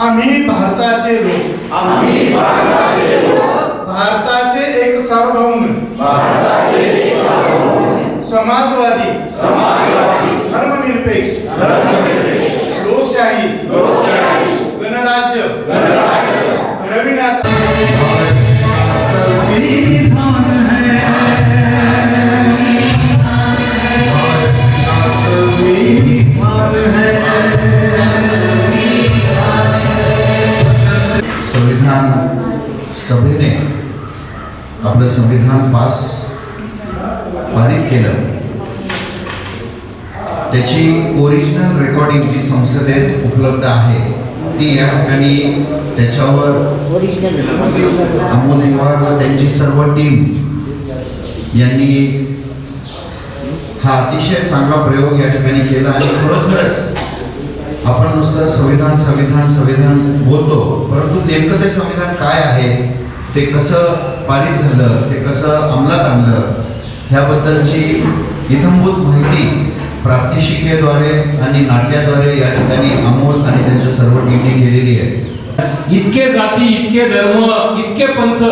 आम्ही भारताचे लोक. आम्ही भारताचे लोक. भारताचे एक सार्वभौम. भारताचे एक सार्वभौम. समाजवादी. समाजवादी. धर्मनिरपेक्ष. धर्मनिरपेक्ष. लोकशाही. लोकशाही. गणराज्य. गणराज्य. संविधान सभेने आपलं संविधान पास पारित केलं. त्याची ओरिजिनल रेकॉर्डिंग जी संसदेत उपलब्ध आहे ती या ठिकाणी त्याच्यावर अमोल निवार व त्यांची सर्व टीम यांनी हा अतिशय चांगला प्रयोग या ठिकाणी केला आणि खरोखरच आपण नुसतं संविधान संविधान संविधान बोलतो परंतु नेमकं ते संविधान काय आहे ते कसं पारित झालं ते कसं अंमलात आणलं ह्याबद्दलची इथंभूत माहिती प्रात्यक्षिकेद्वारे आणि नाट्याद्वारे या ठिकाणी अमोल आणि त्यांच्या सर्व टीमने केलेली आहे. इतके जाती इतके धर्म इतके पंथ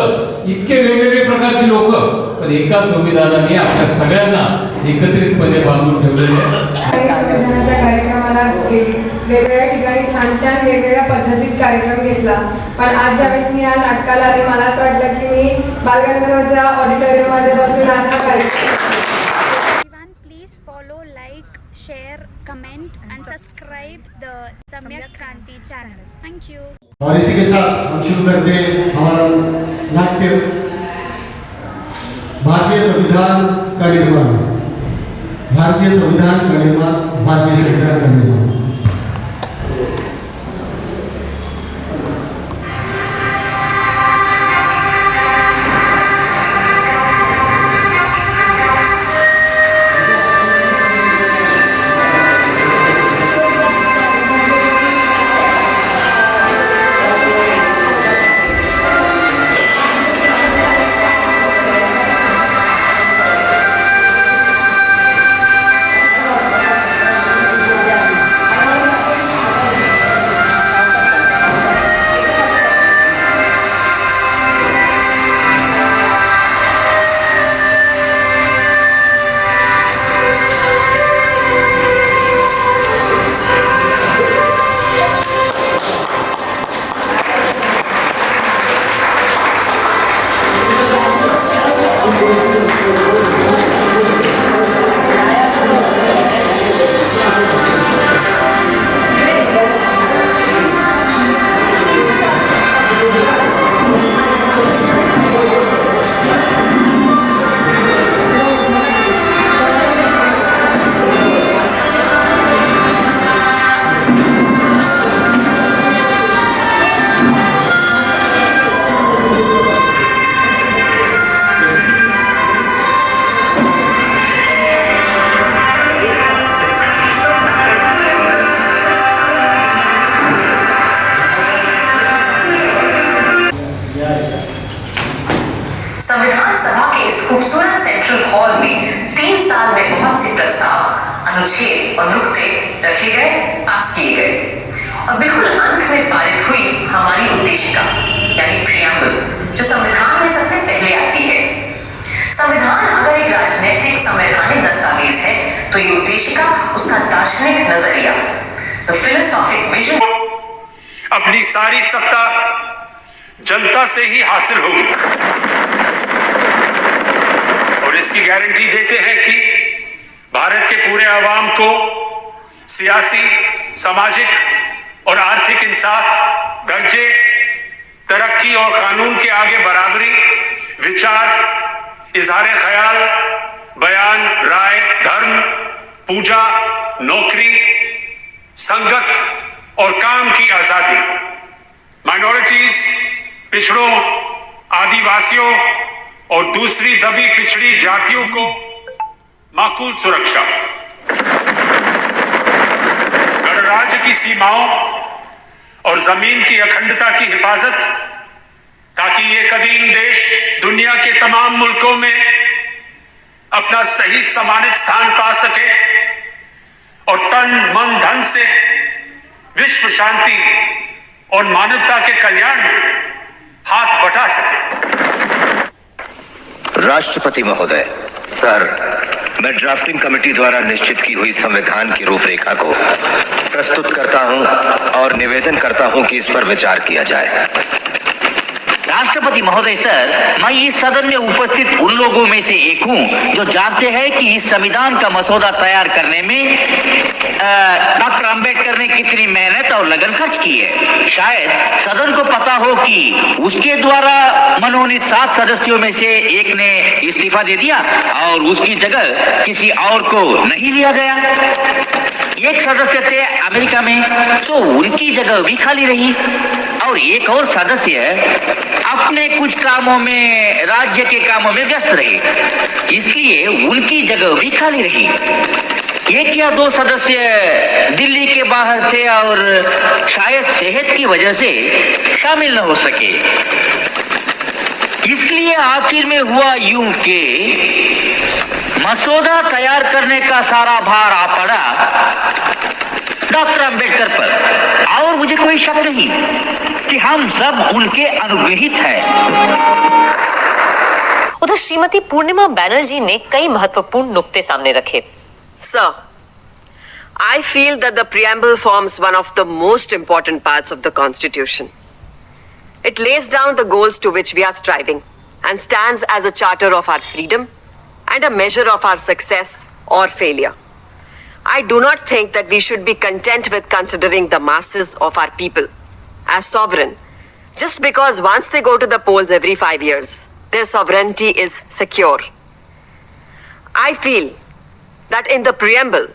इतके वेगवेगळे प्रकारचे लोक पण एका संविधानाने आपल्या सगळ्यांना एकत्रितपणे बांधून ठेवलेले आहे. वेगवेगळ्या ठिकाणी छान छान वेगवेगळ्या पद्धतीत कार्यक्रम घेतला पण आज ज्यावेळेस मी या नाटकाला आले मला असं वाटलं की मी बालगंधर्वच्या ऑडिटोरियममध्ये बसून आज हा कार्यक्रम follow, like, share, comment, and subscribe the Samyak Kranti channel. Thank you. और इसी के साथ हम शुरू करते हैं हमारा नाट्य भारतीय संविधान का निर्माण भारतीय संविधान का निर्माण भारतीय संविधान का निर्माण संविधान सभा के इस खूबसूरत सेंट्रल हॉल में तीन साल में बहुत से प्रस्ताव, अनुच्छेद और नुक्ते रखे गए पास किए गए। और बिल्कुल अंत में पारित हुई हमारी उद्देशिका, यानी प्रियम्बल जो संविधान में सबसे पहले आती है। संविधान अगर एक राजनीतिक, संवैधानिक दस्तावेज़ है तो ये उद्देशिका उसका दार्शनिक नज़रिया द फिलोसॉफिक विजन अपनी सारी सत्ता जनता से ही हासिल होगी। इसकी गारंटी देते हैं कि भारत के पूरे आवाम को सियासी, सामाजिक और आर्थिक इंसाफ, दर्जे, तरक्की और कानून के आगे बराबरी, विचार, इजहार ख्याल, बयान, राय, धर्म, पूजा, नौकरी, संगत और काम की आज़ादी। माइनॉरिटीज पिछड़ों, आदिवासियों और दूसरी दबी पिछड़ी जातियों को माकूल सुरक्षा। गणराज्य की सीमाओं और ज़मीन की अखंडता की हिफाजत, ताकि ये कदीम देश दुनिया के तमाम मुल्कों में अपना सही सम्मानित स्थान पा सके और तन, मन, धन से विश्व शांति और मानवता के कल्याण में हाथ बटा सके। राष्ट्रपति महोदय, सर, मैं ड्राफ्टिंग कमेटी द्वारा निश्चित की हुई संविधान की रूपरेखा को प्रस्तुत करता हूँ और निवेदन करता हूँ कि इस पर विचार किया जाए। राष्ट्रपति महोदय सर, मैं इस सदन में उपस्थित उन लोगों में से एक हूँ जो जानते हैं कि इस संविधान का मसौदा तैयार करने में डॉक्टर अंबेडकर ने कितनी मेहनत और लगन खर्च की है। शायद सदन को पता हो कि उसके द्वारा मनोनीत सात सदस्यों में से एक ने इस्तीफा दे दिया और उसकी जगह किसी और को नहीं लिया गया। एक सदस्य थे अमेरिका में तो उनकी जगह भी खाली रही। और एक और सदस्य अपने कुछ कामों में, राज्य के कामों में व्यस्त रहे। इसलिए उनकी जगह भी खाली रही। एक या दो सदस्य दिल्ली के बाहर थे और शायद सेहत की वजह से शामिल न हो सके? इसलिए आखिर में हुआ यूँ कि मसौदा तैयार करने का सारा भार आ पड़ा। डॉक्टर अंबेडकर पर और मुझे कोई शक नहीं कि हम सब उनके अनुग्रहित हैं उधर श्रीमती पूर्णिमा बैनर्जी ने कई महत्त्वपूर्ण नुक्ते सामने रखे Sir, I feel that the preamble forms one of the most important parts of the Constitution. It lays down the goals to which we are striving and stands as a charter of our freedom and a measure of our success or failure. I do not think that we should be content with considering the masses of our people as sovereign just because once they go to the polls every five years, their sovereignty is secure. I feel that in the preamble,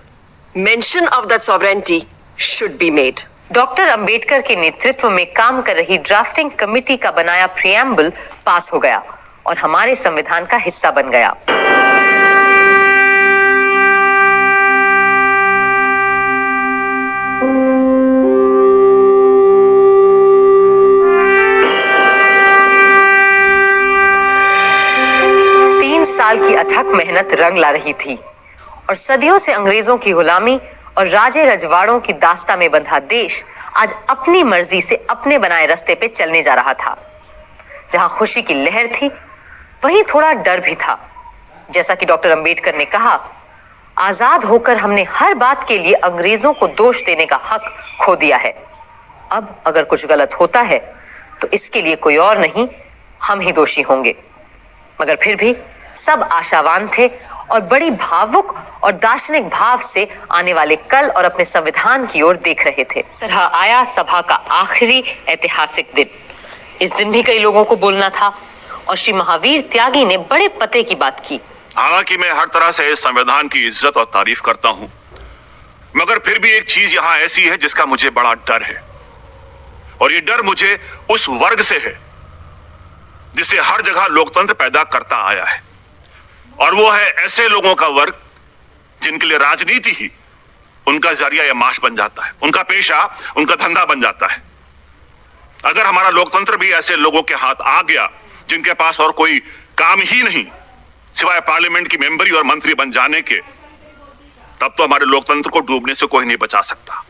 mention of that sovereignty should be made. Doctor Ambedkar के नेतृत्व में काम कर रही drafting committee का बनाया preamble pass हो गया और हमारे संविधान का हिस्सा बन गया की अथक मेहनत रंग ला रही थी और सदियों से अंग्रेज़ों की गुलामी और राजे रजवाड़ों की दास्ता में बंधा देश आज अपनी मर्ज़ी से अपने बनाए रास्ते पे चलने जा रहा था। जहाँ खुशी की लहर थी, वहीं थोड़ा डर भी था। जैसा कि डॉक्टर अंबेडकर ने कहा, आज़ाद होकर हमने हर बात के लिए अंग्रेज़ों को दोष देने का हक खो दिया है। अब अगर कुछ गलत होता है तो इसके लिए कोई और नहीं, हम ही दोषी होंगे। मगर फिर भी सब आशावान थे और बड़ी भावुक और दार्शनिक भाव से आने वाले कल और अपने संविधान की ओर देख रहे थे। तरह आया सभा का आखिरी ऐतिहासिक दिन। इस दिन भी कई लोगों को बोलना था और श्री महावीर त्यागी ने बड़े पते की बात की। हालाँकि मैं हर तरह से इस संविधान की इज़्ज़त और तारीफ़ करता हूँ। मगर फिर भी एक चीज़ यहाँ ऐसी है जिसका मुझे बड़ा डर है। और ये डर मुझे उस वर्ग से है, जिसे हर जगह लोकतंत्र पैदा करता आया है। और वो है ऐसे लोगों का वर्ग जिनके लिए राजनीति ही उनका ज़रिया या माश बन जाता है उनका पेशा उनका धंधा बन जाता है। अगर हमारा लोकतंत्र भी ऐसे लोगों के हाथ आ गया जिनके पास और कोई काम ही नहीं सिवाय पार्लियामेंट की मेंबरी और मंत्री बन जाने के तब तो हमारे लोकतंत्र को डूबने से कोई नहीं बचा सकता।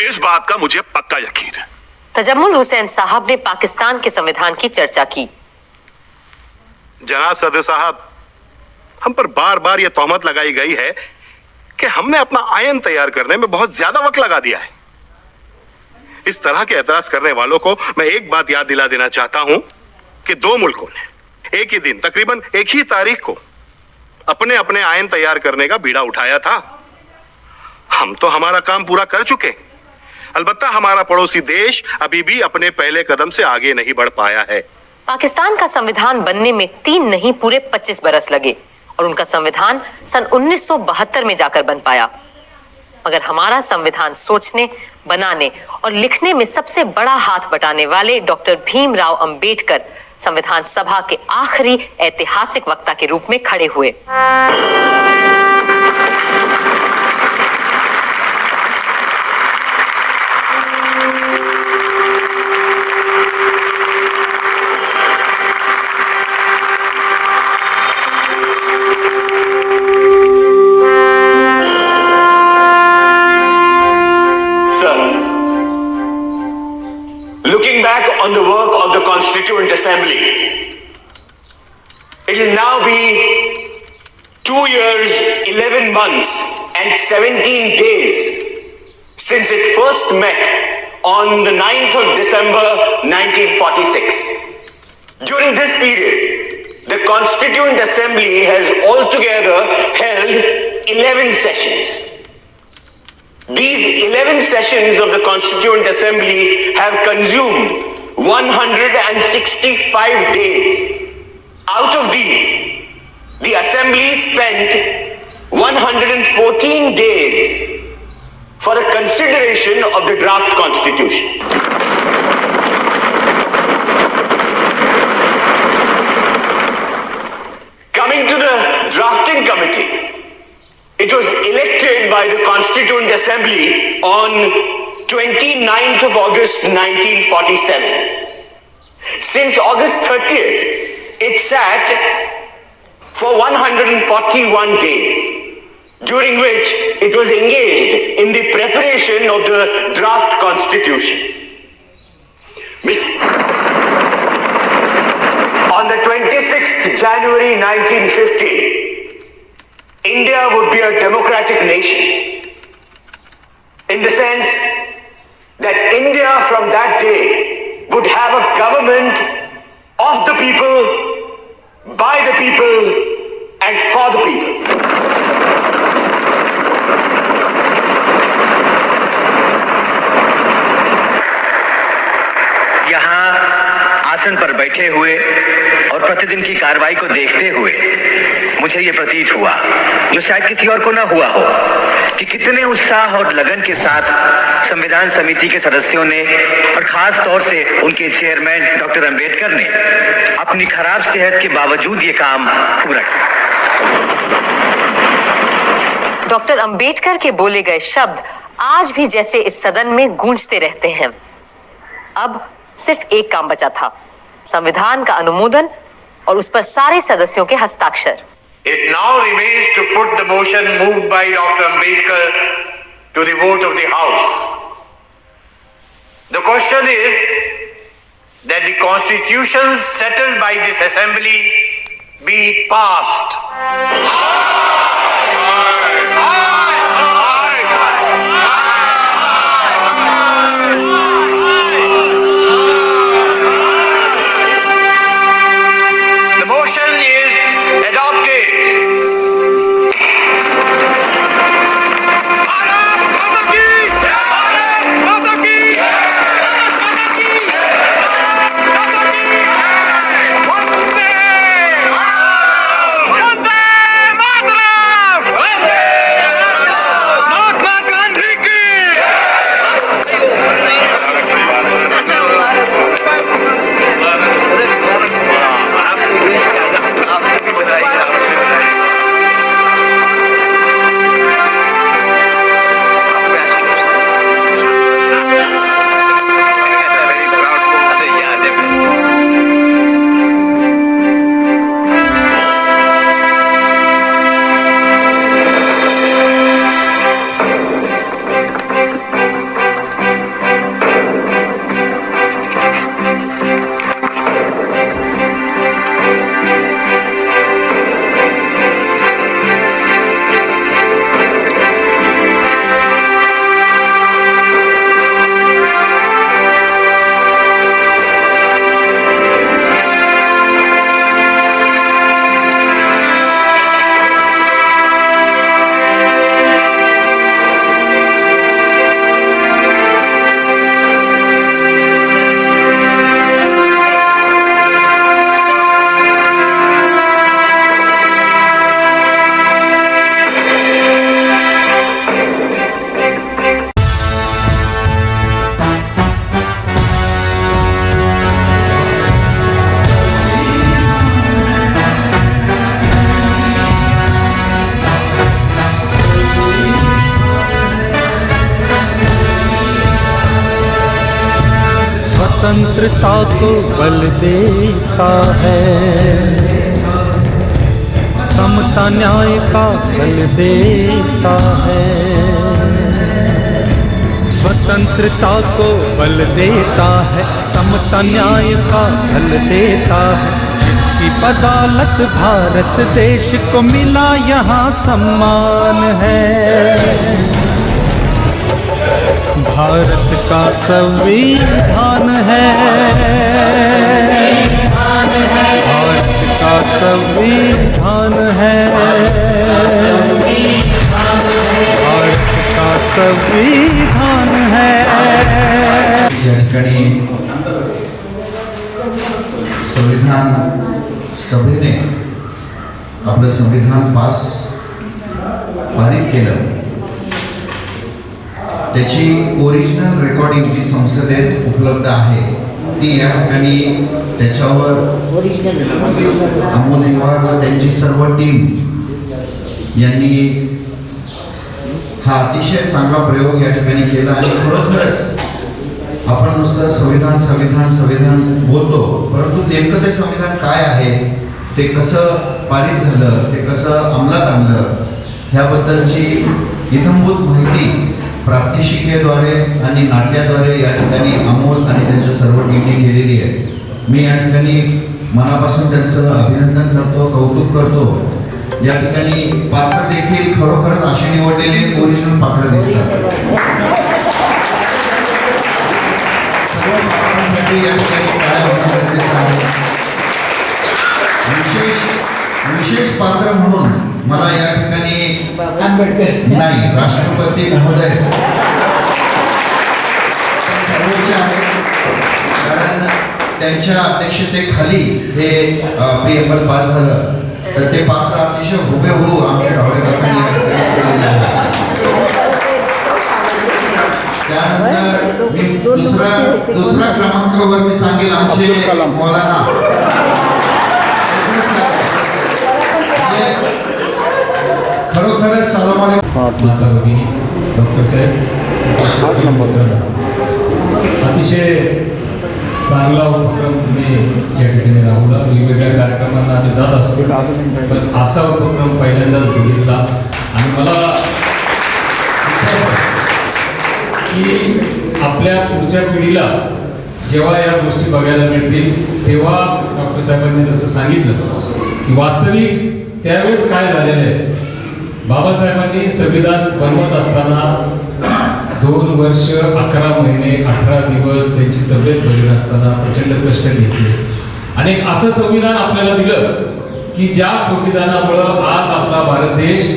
इस बात का मुझे पक्का यकीन है। तजमुल हुसैन साहब ने पाकिस्तान के संविधान की चर्चा की। जनाब सदर साहब हम पर बार बार यह तोहमत लगाई गई है कि हमने अपना आयन तैयार करने में बहुत ज़्यादा वक्त लगा दिया है। इस तरह के एतराज़ करने वालों को मैं एक बात याद दिला देना चाहता हूँ कि दो मुल्कों ने एक ही दिन, तकरीबन एक ही तारीख को अपने अपने आयन तैयार करने का बीड़ा उठाया था। हम तो हमारा काम पूरा कर चुके अलबत्ता हमारा पड़ोसी देश अभी भी अपने पहले कदम से आगे नहीं बढ़ पाया है। पाकिस्तान का संविधान बनने में तीन नहीं, पूरे 25 बरस लगे। और उनका संविधान सन 1972 में जाकर बन पाया। मगर हमारा संविधान सोचने, बनाने और लिखने में सबसे बड़ा हाथ बटाने वाले डॉक्टर भीमराव अंबेडकर संविधान सभा के आखिरी ऐतिहासिक वक्ता के रूप में खड़े हुए। On the work of the Constituent Assembly, it will now be two years, 11 months, and 17 days since it first met on the 9th of December 1946. During this period, the Constituent Assembly has altogether held 11 sessions. These 11 sessions of the Constituent Assembly have consumed 165 days. Out of these, the Assembly spent 114 days for a consideration of the draft Constitution. Coming to the drafting committee, it was elected by the Constituent Assembly on 29th of August 1947. Since August 30th, it sat for 141 days, during which it was engaged in the preparation of the draft constitution. On the 26th January 1950, India would be a democratic nation in the sense that India from that day would have a government of the people, by the people, and for the people. यहाँ आसन पर बैठे हुए और प्रतिदिन की कार्रवाई को देखते हुए मुझे ये प्रतीत हुआ, जो शायद किसी और को ना हुआ हो, कि कितने उत्साह और लगन के साथ संविधान समिति के सदस्यों ने, और खास तौर से उनके चेयरमैन डॉक्टर अंबेडकर ने, अपनी खराब सेहत के बावजूद ये काम पूरा किया। डॉक्टर अंबेडकर के बोले गए शब्द आज भी जैसे इस सदन में गूंजते रहते हैं। अब सिर्फ़ एक काम बचा था, संविधान का अनुमोदन और उस पर सारे सदस्यों के हस्ताक्षर। It now remains to put the motion moved by Dr. Ambedkar to the vote of the House. The question is that the constitutions settled by this assembly be passed. को बल देता है। समता न्याय का बल देता है। स्वतंत्रता को बल देता है। समता न्याय का बल देता है। जिसकी बदौलत भारत देश को मिला, यहाँ सम्मान है। भारत का संविधान है। संविधान है। भारत का संविधान है। या ठिकाणी संविधान सभेने आपलं संविधान पास पारित केलं. त्याची ओरिजिनल रेकॉर्डिंग जी संसदेत उपलब्ध आहे ती या ठिकाणी त्याच्यावर अमोल निवार व त्यांची सर्व टीम यांनी हा अतिशय चांगला प्रयोग या ठिकाणी केला आणि खरोखरच आपण नुसतं संविधान संविधान संविधान बोलतो परंतु नेमकं ते संविधान काय आहे ते कसं पारित झालं ते कसं अंमलात आणलं ह्याबद्दलची इथंभूत माहिती प्रात्यक्षिकेद्वारे आणि नाट्याद्वारे या ठिकाणी अमोल आणि त्यांच्या सर्व टीमने केलेली आहे. मी या ठिकाणी मनापासून त्यांचं अभिनंदन करतो कौतुक करतो. या ठिकाणी पात्र देखील खरोखरच असे निवडलेले ओरिजिनल पात्र दिसतात. सर्व पात्रांसाठी या ठिकाणी काय होणं गरजेचं आहे. विशेष विशेष पात्र म्हणून मला या ठिकाणी नाही राष्ट्रपती महोदय. त्यांच्या अध्यक्षतेखाली हे प्रियंबल पास झालं. तर ते पात्र अतिशय हुबेहू आमच्या ढवळे काकांनी त्यानंतर मी दुसरा दुसऱ्या क्रमांकावर मी सांगेल आमचे मौलाना. खरोखरच सलाम अलैकुम माता भगिनी डॉक्टर साहेब अतिशय चांगला उपक्रम तुम्ही या ठिकाणी राबवला. वेगवेगळ्या कार्यक्रमांना आम्ही जात असतो. पण असा उपक्रम पहिल्यांदाच बघितला. आणि मला की आपल्या पुढच्या पिढीला जेव्हा या गोष्टी बघायला मिळतील तेव्हा डॉक्टर साहेबांनी जसं सांगितलं की वास्तविक त्यावेळेस काय झालेलं आहे? बाबासाहेबांनी संविधान बनवत असताना दोन वर्ष अकरा महिने अठरा दिवस त्यांची तब्येत बरी नसताना प्रचंड कष्ट घेतले. आणि असं संविधान आपल्याला दिलं की ज्या संविधानामुळं आज आपला भारत देश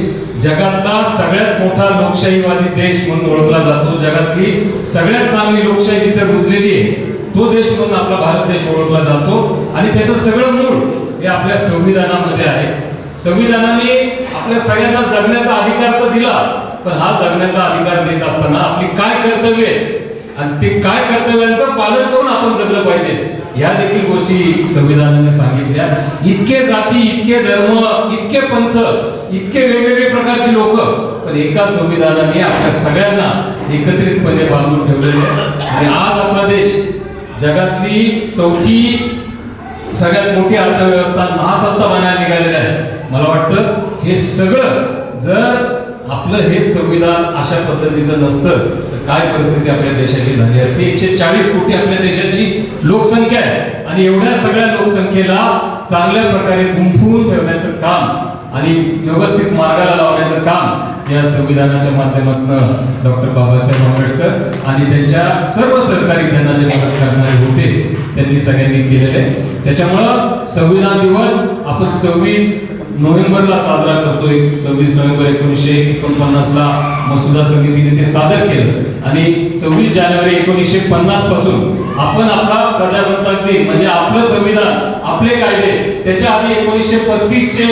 जगातला सगळ्यात मोठा लोकशाहीवादी देश म्हणून ओळखला जातो. जगातली सगळ्यात चांगली लोकशाही जिथे रुजलेली आहे तो देश म्हणून आपला भारत देश ओळखला जातो. आणि त्याचं सगळं मूळ हे आपल्या संविधानामध्ये आहे. संविधानाने आपल्या सगळ्यांना जगण्याचा अधिकार तर दिला. पण हा जगण्याचा अधिकार देत असताना आपली काय कर्तव्य आहे? आणि ते काय कर्तव्यांचं पालन करून आपण जगलं पाहिजे या देखील गोष्टी संविधानाने सांगितल्या. इतके जाती इतके धर्म इतके पंथ इतके वेगवेगळे प्रकारचे लोक पण एका संविधानाने आपल्या सगळ्यांना एकत्रितपणे बांधून ठेवलेले आहे. आणि आज आपला देश जगातली चौथी सगळ्यात मोठी अर्थव्यवस्था महासत्ता बनायला निघालेली आहे. मला वाटतं हे सगळं जर आपलं हे संविधान अशा पद्धतीचं नसतं तर काय परिस्थिती आपल्या देशाची झाली असती एकशे चाळीस कोटी आपल्या देशाची लोकसंख्या आहे आणि एवढ्या सगळ्या लोकसंख्येला चांगल्या प्रकारे गुंफवून ठेवण्याचं काम आणि व्यवस्थित मार्गाला लावण्याचं काम या संविधानाच्या माध्यमातून डॉक्टर बाबासाहेब आंबेडकर आणि त्यांच्या सर्व सरकारी त्यांना जे मदत करणारे होते त्यांनी सगळ्यांनी केलेले आहे. त्याच्यामुळं संविधान दिवस आपण सव्वीस नोव्हेंबरला साजरा करतोय सव्वीस नोव्हेंबर एकोणीसशे एकोणपन्नासला मसुदा समितीने ते सादर केलं. आणि सव्वीस जानेवारी एकोणीसशे पन्नासपासून आपण आपला प्रजासत्ताक दिन म्हणजे आपलं संविधान आपले कायदे त्याच्या आधी एकोणीसशे पस्तीसचे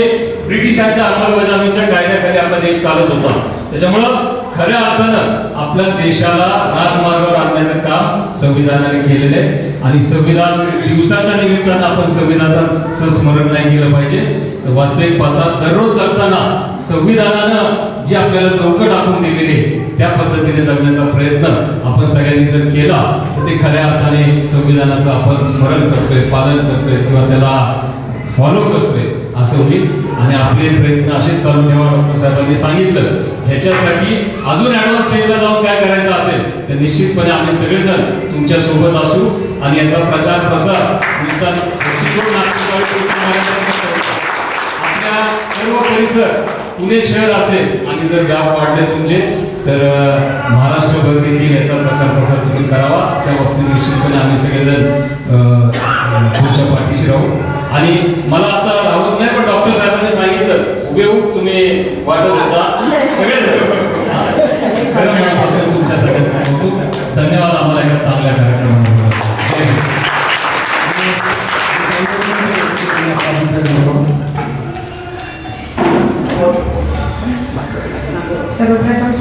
ब्रिटिशांच्या अंमलबजावणीच्या कायद्याखाली आपला देश चालत होता. त्याच्यामुळं खऱ्या अर्थानं आपल्या देशाला राजमार्गावर आणण्याचं काम संविधानाने केलेलं आहे. आणि संविधान दिवसाच्या निमित्तानं आपण संविधानाचं स्मरण नाही केलं पाहिजे. तर वास्तविक पाहता दररोज जगताना संविधानानं जी आपल्याला चौकट आखून दिलेली आहे त्या पद्धतीने जगण्याचा प्रयत्न आपण सगळ्यांनी जर केला तर ते खऱ्या अर्थाने संविधानाचं आपण स्मरण करतोय पालन करतोय किंवा त्याला फॉलो करतोय असं होईल. आणि आपले प्रयत्न असेच चालू ठेवा डॉक्टर साहेबांनी सांगितलं. ह्याच्यासाठी अजून ॲडव्हान्स स्टेजला जाऊन काय करायचं असेल तर निश्चितपणे आम्ही सगळेजण तुमच्यासोबत असू. आणि याचा प्रचार प्रसार नुसता नाशिकहून नागपूरपर्यंत कुठपर्यंत करू. आपल्या सर्व परिसर पुणे शहर असेल आणि जर गाव वाढले तुमचे तर महाराष्ट्रभर देखील याचा प्रचार प्रसार तुम्ही करावा. त्या बाबतीत निश्चितपणे आम्ही सगळेजण तुमच्या पाठीशी राहू. आणि मला आता राहत नाही पण डॉक्टर साहेबांनी सांगितलं हुबेहूब तुम्ही वाटत होता. सगळेजण. खरं मनापासून तुमच्या सगळ्यांचं कौतुक धन्यवाद आम्हाला एका चांगल्या कार्यक्रमाबरोबर सर्वप्रथम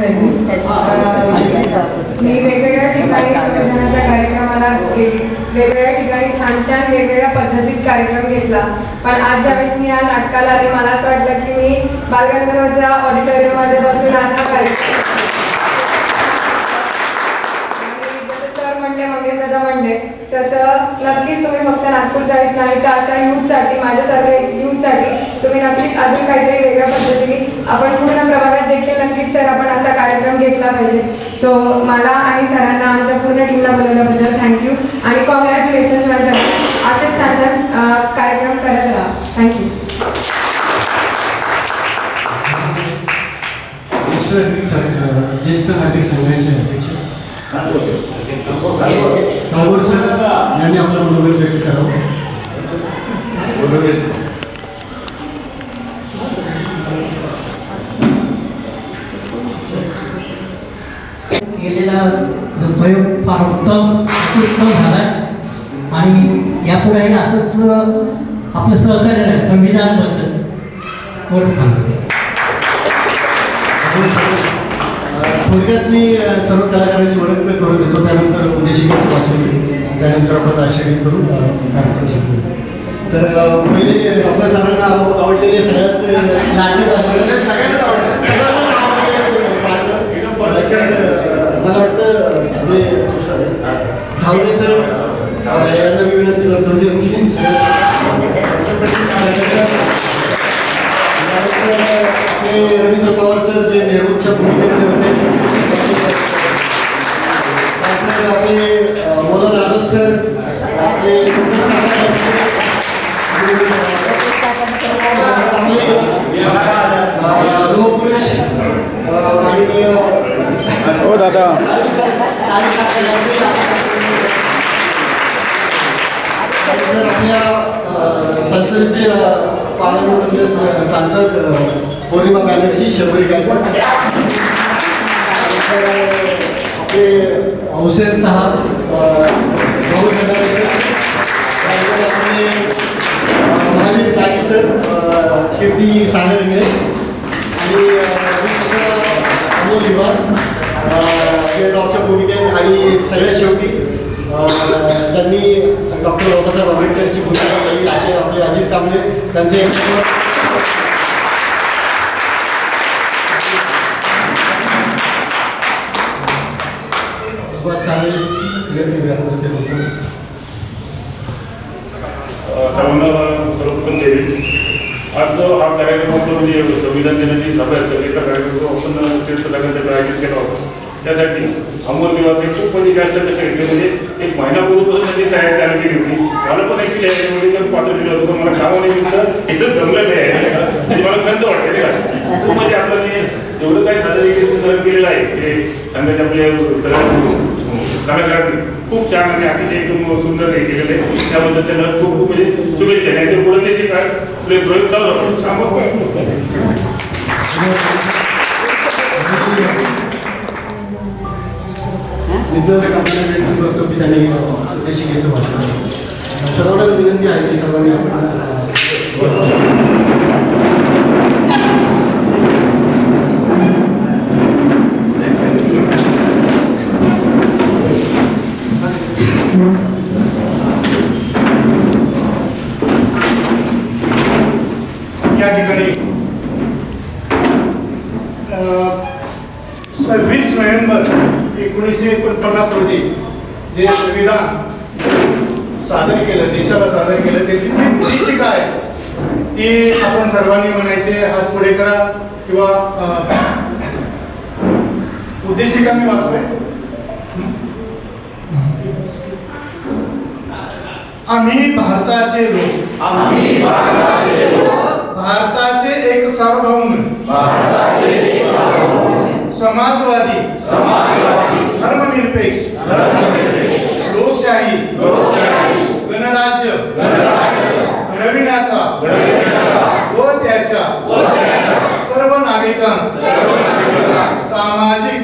जय हिंद. अं, मी वेगवेगळ्या ठिकाणी संविधानाच्या कार्यक्रमाला गेली. वेगवेगळ्या ठिकाणी छान छान वेगवेगळ्या पद्धतीत कार्यक्रम घेतला. पण आज ज्यावेळेस मी या नाटकाला आले मला असं वाटलं की मी बालगंधर्वच्या ऑडिटोरियममध्ये बसून आज हा कार्यक्रम सर म्हणले मंगेश दादा म्हणले तसं नक्कीच तुम्ही फक्त नागपूर जाईत नाही तर अशा यूथसाठी माझ्यासारख्या यूथसाठी तुम्ही नक्कीच अजून काहीतरी वेगळ्या पद्धतीने आपण पूर्ण प्रभागात देखील नक्कीच सर आपण असा कार्यक्रम घेतला पाहिजे सो मला आणि सरांना आमच्या पूर्ण टीमला बोलवल्याबद्दल थँक्यू आणि कॉंग्रॅच्युलेशन्स माझ्यासाठी असेच छान छान कार्यक्रम करत राहा थँक्यू ज्येष्ठ ज्येष्ठ नागरिक संघाचे अध्यक्ष कांबोर सर यांनी आपला मनोगत व्यक्त करावं केलेला प्रयोग फार उत्तम उत्तम झाला आणि यापुढे असंच आपलं सहकार्य आहे संविधानबद्दल एवढंच थोडक्यात मी सर्व कलाकारांची ओळख करून देतो. त्यानंतर उद्देशिकेचं वाचन त्यानंतर आपण आश्चर्य करू अ, कार्यक्रम करू. तर पहिले आपल्या सगळ्यांना आव- आवडलेले सगळ्यात नाटक असलेले आवडलं आवडलेले. मला वाटतं आपले धावणे सर यांना मी विनंती करतो आणखी सर. आपले रवींद्र पवार सर जे नेहरूच्या भूमिकेमध्ये होते त्यानंतर आपले अ, मोहन राजस सर आपले डॉक्टर सागर सर, आपले अ, लोहपुरुष अ, माननीय हो दादा तर आपल्या अ, संसदेचे अ, पार्लमेंटमधले स- सांसद अ, पौर्णिमा बॅनर्जी शंभरी गायकवाड त्यानंतर आपले हुसेन सहा भाऊ सर महावीर तागी सर कीर्ती सागरंगे आणि अमोल दिवाण हे डॉक्टर भूमिकेत आणि सगळ्यात शेवटी ज्यांनी डॉक्टर बाबासाहेब आंबेडकरची भूमिका केली असे आपले अजित कांबळे त्यांचे सर्वांना सर्वप्रथम देवी. आज जो हा कार्यक्रम होतो म्हणजे संविधान दिनाची सभा सभेचा कार्यक्रम जो आपण तीर्थसागरचा आयोजित केला होता. त्यासाठी अमोल दिवाळी खूप म्हणजे जास्त कष्ट घेतले. म्हणजे एक महिनापूर्वीपासून त्यांनी तयारी चालू केली होती. मला पण ॲक्च्युली याच्यामध्ये पण पात्र दिलं होतं. पण मला कामानिमित्त इथं. जमलं नाही आहे मला खंत वाटते का खूप म्हणजे आपलं मी एवढं काय सादरीकरण केलेलं आहे. म्हणजे ते सांगायचं आपल्या सगळ्या कलाकारांनी खूप छान आणि अतिशय एकदम सुंदर हे केलेलं आहे. त्याबद्दल त्यांना खूप खूप म्हणजे शुभेच्छा. नाही तर पुढे त्याचे काय आपले प्रयोग चालू राहतो सांगू? विद्यार्थी आपल्याला भाषण सर्वांना विनंती आहे की सर्वांनी या ठिकाणी सव्वीस नोव्हेंबर एकोणीसशे एकोणपन्नास रोजी जे संविधान सादर केलं देशाला सादर केलं त्याची जी उद्देशिका आहे ती आपण सर्वांनी म्हणायचे हात पुढे करा किंवा उद्देशिका मी वाचतोय आम्ही भारताचे लोक. आम्ही भारताचे लोक. भारताचे एक सार्वभौम. भारताचे एक सार्वभौम. समाजवादी. धर्मनिरपेक्ष. लोकशाही. गणराज्य. घडविण्याचा व त्याच्या. सर्व नागरिकांस. सामाजिक.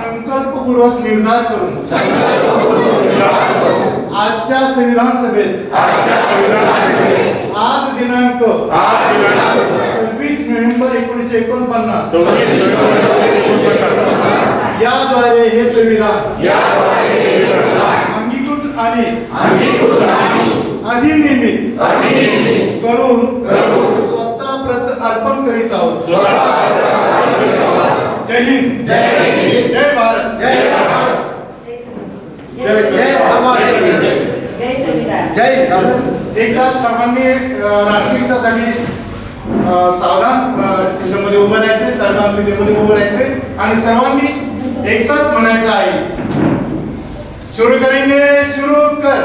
प्रवर्धित निर्धार करून. आजच्या संविधान सभेत. आज दिनांक सव्वीस नोव्हेंबर एकोणीसशे एकोणपन्नास. याद्वारे हे संविधान अंगीकृत आणि अधिनियमित करून स्वतः प्रत अर्पण करीत आहोत. जय हिंद. एक साथ सर्वांनी राष्ट्रहितासाठी सावधान त्याच्यामध्ये उभं राहायचे सावधान स्थितीमध्ये उभं राहायचे आणि सर्वांनी एक साथ म्हणायचं आहे. सुरू करेंगे शुरू कर.